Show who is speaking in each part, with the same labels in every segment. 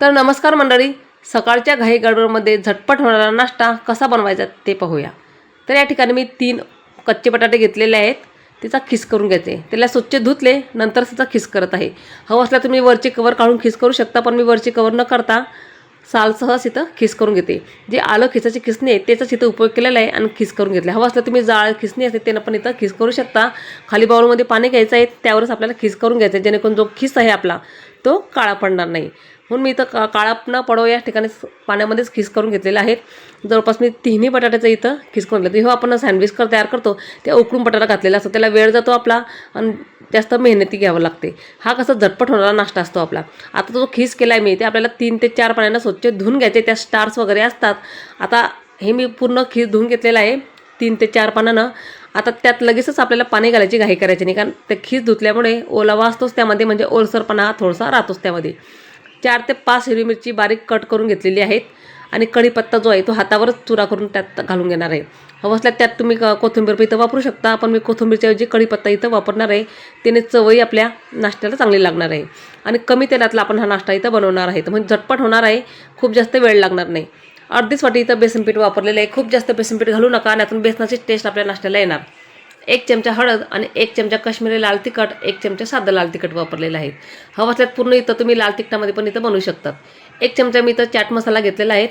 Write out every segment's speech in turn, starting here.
Speaker 1: तर नमस्कार मंडळी सकाळच्या घाई गडबडमध्ये झटपट होणारा नाश्ता कसा बनवायचा ते पाहूया. तर या ठिकाणी मी तीन कच्चे बटाटे घेतलेले आहेत त्याचा खिस करून घ्यायचे त्याला स्वच्छ धुतले नंतर त्याचा खिस करत आहे. हवं असल्या तुम्ही वरचे कवर काढून खिस करू शकता पण मी वरचे कवर न करता सालसह इथं खिस करून घेते. जे आलं खिसाची खिसणी आहे त्याचाच इथं उपयोग केलेला आहे आणि खिस करून घेतला. हवं असलं तुम्ही जाळ खिसणी असते त्यांना पण इथं खिस करू शकता. खाली बाउलमध्ये पाणी घ्यायचं आहे त्यावरच आपल्याला खिस करून घ्यायचं आहे. जेणेकरून जो खिस आहे आपला तो काळा पडणार नाही. म्हणून मी इथं का काळा न पडो या ठिकाणी पाण्यामध्येच खिस करून घेतलेले आहेत. जवळपास मी तिन्ही बटाट्याचं इथं खिस करून घेतलं. जेव्हा आपण सँडविच कर तयार करतो त्या उकडून बटाटा घातलेला असतो. त्याला वेळ जातो आपला आणि जास्त मेहनती घ्यावं लागते. हा कसा झटपट होणारा नाश्ता असतो आपला. आता जो खिस केला आहे मी ते आपल्याला तीन ते चार पाण्यानं स्वच्छ धुवून घ्यायचे. त्या स्टार्स वगैरे असतात. आता हे मी पूर्ण खीस धुवून घेतलेलं आहे तीन ते चार पानानं आता त्यात लगेचच आपल्याला पाणी घालायची घाई करायची नाही. कारण ते खीस धुतल्यामुळे ओलावा असतोच त्यामध्ये. म्हणजे ओलसरपणा हा थोडासा राहतोच त्यामध्ये. चार ते पाच हिरवी मिरची बारीक कट करून घेतलेली आहेत. आणि कढीपत्ता जो आहे तो हातावरच चुरा करून त्यात घालून घेणार आहे. हवं असल्यास त्यात तुम्ही क- कोथिंबीर पण इथं वापरू शकता. पण मी कोथिंबीरच्याऐवजी कढीपत्ता इथं वापरणार आहे. त्याने चवही आपल्या नाश्त्याला चांगली लागणार आहे. आणि कमी तेलातला आपण हा नाश्ता इथं बनवणार आहे. तर म्हणजे झटपट होणार आहे. खूप जास्त वेळ लागणार नाही. अर्धीच वाटी इथं बेसनपीठ वापरलेलं आहे. खूप जास्त बेसनपीठ घालू नका. आणि यातून बेसनाची टेस्ट आपल्या नाश्त्याला येणार. एक चमचा हळद आणि एक चमचा काश्मीरी लाल तिखट एक चमचा साधं लाल तिखट वापरलेलं आहे. हवं असल्यात पूर्ण इथं तुम्ही लाल तिखटामध्ये पण इथं बनवू शकतात एक चमचा मी इथं चाट मसाला घेतलेला आहे.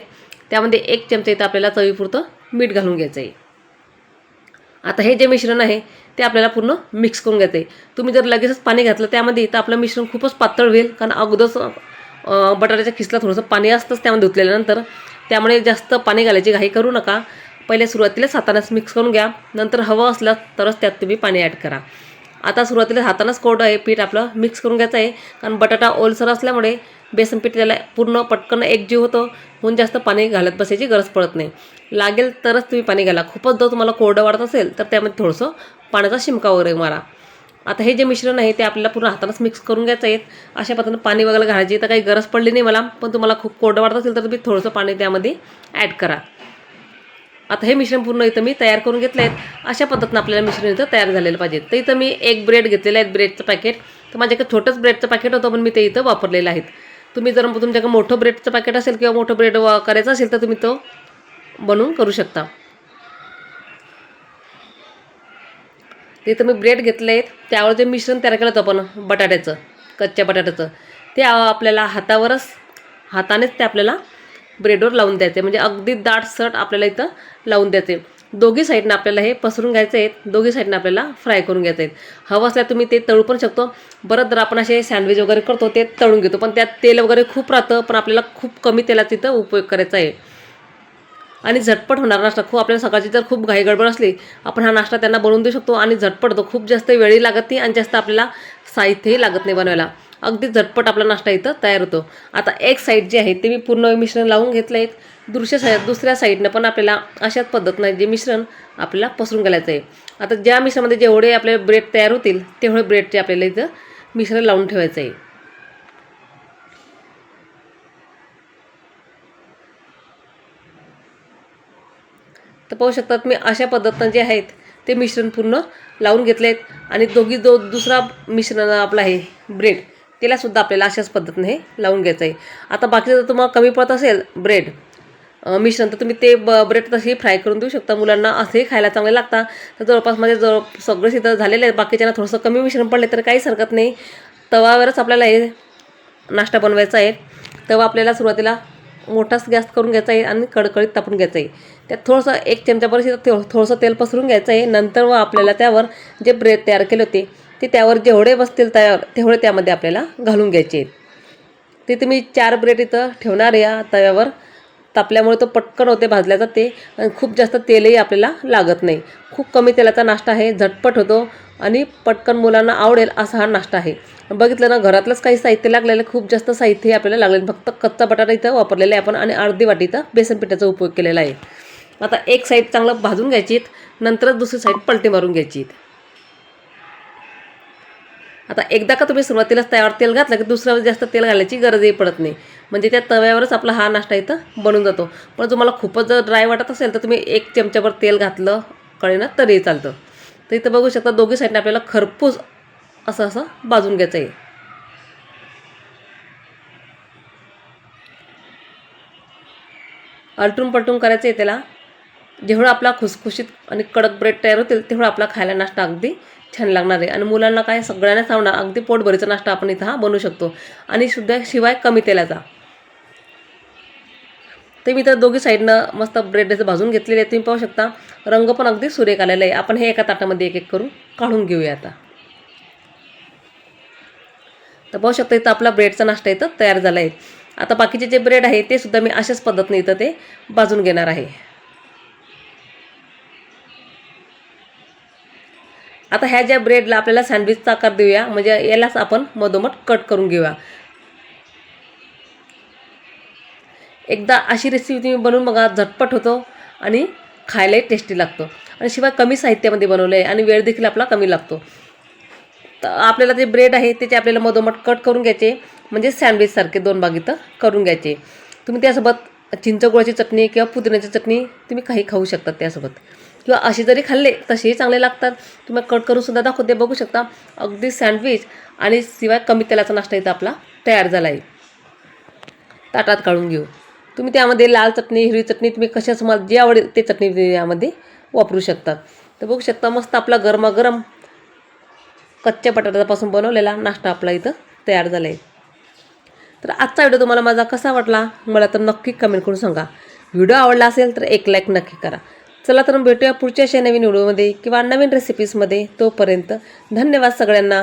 Speaker 1: त्यामध्ये एक चमचा इथं आपल्याला चवीपुरतं मीठ घालून घ्यायचं आहे आता हे जे मिश्रण आहे ते आपल्याला पूर्ण मिक्स करून घ्यायचं आहे तुम्ही जर लगेचच पाणी घातलं त्यामध्ये तर आपलं मिश्रण खूपच पातळ होईल कारण अगोदरच बटाट्याच्या खिसला थोडंसं पाणी असतंच त्यामध्ये धुतल्यानंतर त्यामुळे जास्त पाणी घालायची घाई करू नका. पहिले सुरुवातीलाच हातानेच मिक्स करून घ्या. नंतर हवं असलं तरच त्यात तुम्ही पाणी ॲड करा. आता सुरुवातीला हातानंच कोरडं आहे पीठ आपलं मिक्स करून घ्यायचं आहे. कारण बटाटा ओलसर असल्यामुळे बेसन पीठ त्याला पूर्ण पटकन एकजीव होतं. म्हणून जास्त पाणी घालत बसायची गरज पडत नाही. लागेल तरच तुम्ही पाणी घाला. खूपच जर तुम्हाला कोरडं वाढत असेल तर त्यामध्ये थोडंसं पाण्याचा शिमका वगैरे मारा. आता हे जे मिश्रण आहे ते आपल्याला पूर्ण हातानंच मिक्स करून घ्यायचं आहे. अशा पद्धतीनं पाणी वगैरे घालायची तर काही गरज पडली नाही मला. पण तुम्हाला खूप कोरडं वाढत असेल तर तुम्ही थोडंसं पाणी त्यामध्ये ॲड करा. आता हे मिश्रण पूर्ण इथं मी तयार करून घेतलं आहेत. अशा पद्धतीनं आपल्याला मिश्रण इथं तयार झालेलं पाहिजे. तर इथं मी एक ब्रेड घेतलेलं आहे ब्रेडचं पॅकेट तर माझ्याकडे छोटंच ब्रेडचं पॅकेट होतं पण मी ते इथं वापरलेलं आहे तुम्ही जर तुमच्याकडे मोठं ब्रेडचं पॅकेट असेल किंवा मोठं ब्रेड करायचं असेल तर तुम्ही तो बनवून करू शकता. तिथं मी ब्रेड घेतले आहेत. त्यावर जे मिश्रण तयार केलं होतं आपण बटाट्याचं कच्च्या बटाट्याचं ते आपल्याला हातावरच हातानेच ते आपल्याला ब्रेडवर लावून द्यायचे. म्हणजे अगदी दाट सट आपल्याला इथं लावून द्यायचे. दोघी साईडनं आपल्याला हे पसरून घ्यायचे आहेत. दोघी साईडनं आपल्याला फ्राय करून घ्यायचे आहेत. हवं असल्या तुम्ही ते तळू पण शकतो. बरं जर आपण असे सँडविच वगैरे करतो ते तळून घेतो. पण त्यात तेल वगैरे खूप राहतं पण आपल्याला खूप कमी तेलात तिथं उपयोग करायचा आहे. आणि झटपट होणारा नाश्ता. खूप आपल्याला सकाळची जर खूप घाई गडबड असली आपण हा नाश्ता त्यांना बनवून देऊ शकतो आणि झटपट तो खूप जास्त वेळही लागत नाही आणि जास्त आपल्याला साहित्यही लागत नाही बनवायला. अगदी झटपट आपला नाश्ता इथं तयार होतो. आता एक साईड जे आहे ते मी पूर्ण मिश्रण लावून घेतलं आहे दुसऱ्या साईड दुसऱ्या साईडनं पण आपल्याला अशाच पद्धतीनं जे मिश्रण आपल्याला पसरून घालायचं आहे आता ज्या मिश्रणामध्ये जेवढे आपले ब्रेड तयार होतील तेवढे ब्रेडचे आपल्याला इथं मिश्रण लावून ठेवायचं आहे तर पाहू शकतात मी अशा पद्धतीनं जे आहेत ते मिश्रण पूर्ण लावून घेतले आहेत आणि दोघी जो दुसरा मिश्रण आपला आहे ब्रेड त्यालासुद्धा आपल्याला अशाच पद्धतीने हे लावून घ्यायचं आहे आता बाकीचं जर तुम्हाला कमी पडत असेल ब्रेड मिश्रण तर तुम्ही ते ब ब्रेड तशी फ्राय करून देऊ शकता. मुलांना असेही खायला चांगले लागतात. तर जवळपास माझे जवळ सगळेच इथं झालेले आहेत. बाकीच्यांना थोडंसं कमी मिश्रण पडले तर काहीच हरकत नाही. तवावरच आपल्याला हे नाश्ता बनवायचा आहे. तवा आपल्याला सुरुवातीला मोठाच गॅस करून घ्यायचा आहे आणि कडकडीत तापून घ्यायचं आहे. त्यात थोडंसं एक चमचाभर थो थोडंसं तेल पसरून घ्यायचं आहे. नंतर व आपल्याला त्यावर जे ब्रेड तयार केले होते ते त्यावर जेवढे बसतील तयार तेवढे त्यामध्ये आपल्याला घालून घ्यायचे आहेत. ते तुम्ही चार ब्रेड इथं ठेवणार या तव्यावर. तापल्यामुळे तो पटकन होते भाजल्या जाते आणि खूप जास्त तेलही आपल्याला लागत नाही. खूप कमी तेलाचा नाश्ता आहे झटपट होतो आणि पटकन मुलांना आवडेल असा हा नाश्ता आहे. बघितलं ना घरातलंच काही साहित्य लागलेलं आहे, खूप जास्त साहित्यही आपल्याला लागलेलं. फक्त कच्चा बटाटा इथं वापरलेला आहे आपण आणि अर्धी वाटी इथं बेसन पिठाचा उपयोग केलेला आहे. आता एक साईड चांगलं भाजून घ्यायची नंतरच दुसरी साईड पलटी मारून घ्यायची आता एकदा का तुम्ही सुरुवातीलाच तयार तेल घातलं की दुसऱ्यावर जास्त तेल घालायची गरजही पडत नाही. म्हणजे त्या तव्यावरच आपला हा नाश्ता इथं बनून जातो. पण तुम्हाला खूपच जर ड्राय वाटत असेल तर तुम्ही एक चमच्याभर तेल घातलं कळेना तरीही चालतं. तर इथं बघू शकता दोघी साईडने आपल्याला खरपूस असं असं भाजून घ्यायचं आहे. आलटून पलटून करायचं आहे त्याला. जेवढं आपला खुसखुशीत आणि कडक ब्रेड तयार होतील तेवढा आपला खायला नाश्ता अगदी छान लागणार आहे. आणि मुलांना काय सगळ्यांनाच आवडणार अगदी पोटभरीचा नाश्ता आपण इथं हा बनवू शकतो. आणि सुद्धा शिवाय कमी तेलाचा. ते मी तर दोघी साईडनं मस्त ब्रेड असं भाजून घेतलेले आहे. तुम्ही पाहू शकता रंग पण अगदी सुरेख आलेला आहे. आपण हे एका ताटामध्ये एक एक करून काढून घेऊया आता. तर पाहू शकता इथं आपला ब्रेडचा नाश्ता इथं तयार झाला आहे. आता बाकीचे जे ब्रेड आहे ते सुद्धा मी अशाच पद्धतीने इथं ते भाजून घेणार आहे. आता ह्या ज्या ब्रेडला आपल्याला सँडविचचा आकार देऊया म्हणजे यालाच आपण मधोमध कट करून घेऊया. एकदा अशी रेसिपी तुम्ही बनवून बघा झटपट होतो आणि खायलाही टेस्टी लागतो. आणि शिवाय कमी साहित्यामध्ये बनवलं आहे आणि वेळ देखील आपला कमी लागतो. तर आपल्याला जे ब्रेड आहे त्याचे आपल्याला मधोमध कट करून घ्यायचे म्हणजे सँडविचसारखे दोन भाग इथं करून घ्यायचे. तुम्ही त्यासोबत चिंचगुळाची चटणी किंवा पुदिन्याची चटणी तुम्ही काही खाऊ शकता त्यासोबत. किंवा असे जरी खाल्ले तसेही चांगले लागतात. तुम्ही कट करून सुद्धा दाखवते बघू शकता. अगदी सँडविच आणि शिवाय कमी तेलाचा नाश्ता इथं आपला तयार झाला आहे ताटात काढून घेऊ. तुम्ही त्यामध्ये लाल चटणी हिरवी चटणी तुम्ही कशा तुम्हाला जे आवडेल ते चटणी तुम्ही यामध्ये वापरू शकता. तर बघू शकता मस्त आपला गरमागरम कच्च्या बटाट्यापासून बनवलेला नाश्ता आपला इथं तयार झाला आहे तर आजचा व्हिडिओ तुम्हाला माझा कसा वाटला मला तर नक्की कमेंट करून सांगा. व्हिडिओ आवडला असेल तर एक लाईक नक्की करा. चला तर मग भेटूया पुढच्या अशा नवीन व्हिडिओमध्ये किंवा नवीन रेसिपीजमध्ये तोपर्यंत धन्यवाद सगळ्यांना.